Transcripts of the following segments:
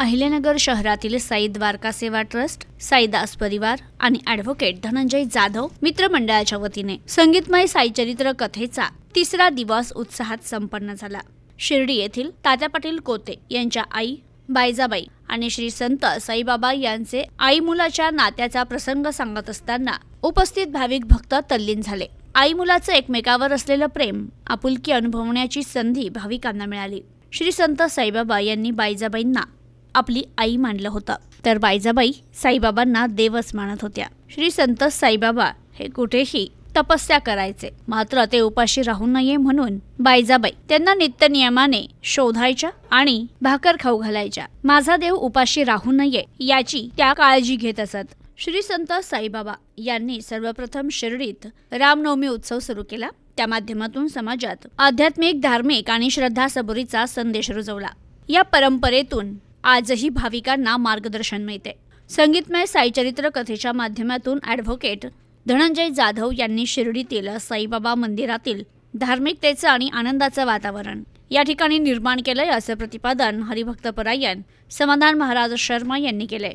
अहिल्यानगर शहरातील साई द्वारका सेवा ट्रस्ट साईदास परिवार आणि ॲडव्होकेट धनंजय जाधव मित्रमंडळाच्या वतीने संगीतमय साईचरित्र कथेचा तिसरा दिवस उत्साहात संपन्न झाला. शिर्डी येथील तात्या पाटील कोते यांच्या आई बायजाबाई आणि श्री संत साईबाबा यांचे आई मुलाच्या नात्याचा प्रसंग सांगत असताना उपस्थित भाविक भक्त तल्लीन झाले. आई मुलाचं एकमेकावर असलेलं प्रेम आपुलकी अनुभवण्याची संधी भाविकांना मिळाली. श्री संत साईबाबा यांनी बायजाबाईंना आपली आई मानलं होतं. तर बायजाबाई साईबाबांना देवच मानत होत्या. श्री संत साईबाबा हे कुठेही तपस्या करायचे. मात्र ते उपाशी राहू नये म्हणून बायजाबाई त्यांना नित्य नियमाने शोधायच्या आणि भाकर खाऊ घालायच्या. माझा देव उपाशी राहू नये याची त्या काळजी घेत असत. श्री संत साईबाबा यांनी सर्वप्रथम शिर्डीत रामनवमी उत्सव सुरू केला. त्या माध्यमातून समाजात आध्यात्मिक धार्मिक आणि श्रद्धा सबुरीचा संदेश रुजवला. या परंपरेतून आजही भाविकांना मार्गदर्शन मिळते. संगीतमय साईचरित्र कथेच्या माध्यमातून ॲडव्होकेट धनंजय जाधव यांनी शिर्डीतील साईबाबा मंदिरातील धार्मिकतेचं आणि आनंदाचं वातावरण या ठिकाणी निर्माण केलंय असं प्रतिपादन हरिभक्तपरायण समाधान महाराज शर्मा यांनी केले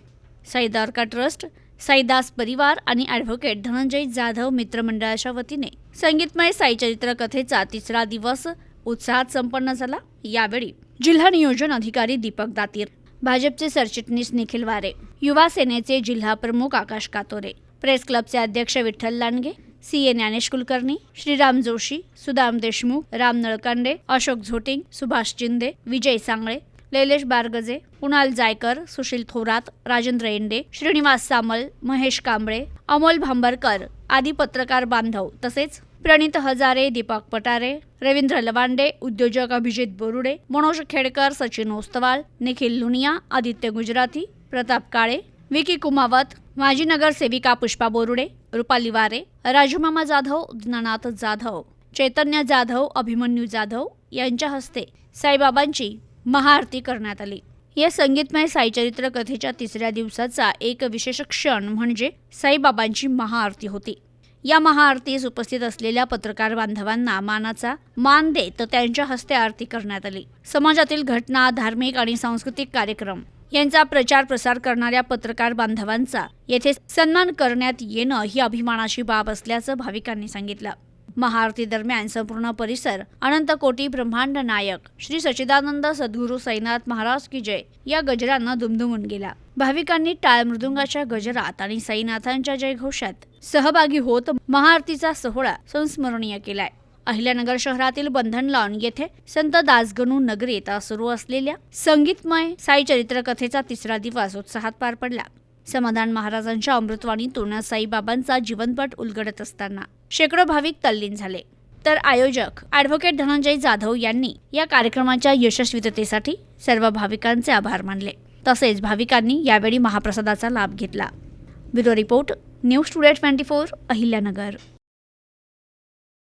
साईदारका ट्रस्ट साईदास परिवार आणि ॲडव्होकेट धनंजय जाधव मित्रमंडळाच्या वतीने संगीतमय साईचरित्र कथेचा तिसरा दिवस उत्साहात संपन्न झाला. यावेळी जिल्हा नियोजन अधिकारी दीपक दातीर भाजपचे सरचिटणीस निखिल वारे युवा सेनेचे जिल्हा प्रमुख आकाश कातोरे प्रेस क्लबचे अध्यक्ष विठ्ठल लांडगे सी ए ज्ञानेश कुलकर्णी श्रीराम जोशी सुदाम देशमुख राम नळकांडे अशोक झोटिंग सुभाष चिंदे विजय सांगळे लैलेश बारगजे कुणाल जायकर सुशील थोरात राजेंद्र एंडे श्रीनिवास सामल महेश कांबळे अमोल भांबरकर आदी पत्रकार बांधव तसेच प्रणित हजारे दीपक पटारे रवींद्र लवांडे उद्योजक अभिजित बोरुडे मनोज खेडकर सचिन ओस्तवाल निखिल लुनिया आदित्य गुजराती प्रताप काळे विकी कुमावत माजी नगरसेविका पुष्पा बोरुडे रुपाली वारे राजूमामा जाधव ज्ञानाथ जाधव चैतन्य जाधव अभिमन्यू जाधव यांच्या हस्ते साईबाबांची महाआरती करण्यात आली. या संगीतमय साईचरित्र कथेच्या तिसऱ्या दिवसाचा एक विशेष क्षण म्हणजे साईबाबांची महाआरती होती. या महाआरतीस उपस्थित असलेल्या पत्रकार बांधवांना मानाचा मान देत त्यांच्या हस्ते आरती करण्यात आली. समाजातील घटना धार्मिक आणि सांस्कृतिक कार्यक्रम यांचा प्रचार प्रसार करणाऱ्या पत्रकार बांधवांचा येथे सन्मान करण्यात येणं ही अभिमानाची बाब असल्याचं भाविकांनी सांगितलं. महाआरतीदरम्यान संपूर्ण परिसर अनंत कोटी ब्रह्मांड नायक. श्री सच्चिदानंद सद्गुरू साईनाथ महाराज की जय. या गजरांना दुमदुमून गेला. भाविकांनी टाळ मृदुंगाच्या गजरात आणि साईनाथांच्या जयघोषात सहभागी होत महाआरतीचा सोहळा संस्मरणीय केलाय. अहिल्यानगर शहरातील बंधन लॉन येथे संत दासगणू नगरीत सुरू असलेल्या संगीतमय साई चरित्र कथेचा तिसरा दिवस उत्साहात पार पडला. समाधान महाराजांच्या अमृतवाणीतून साईबाबांचा जीवनपट उलगडत असताना. शेकडो भाविक तल्लीन झाले. तर आयोजक ॲडव्होकेट धनंजय जाधव यांनी या कार्यक्रमाच्या यशस्वीततेसाठी सर्व भाविकांचे आभार मानले. तसेच भाविकांनी यावेळी महाप्रसादाचा लाभ घेतला. Bureau report news today twenty four Ahilyanagar.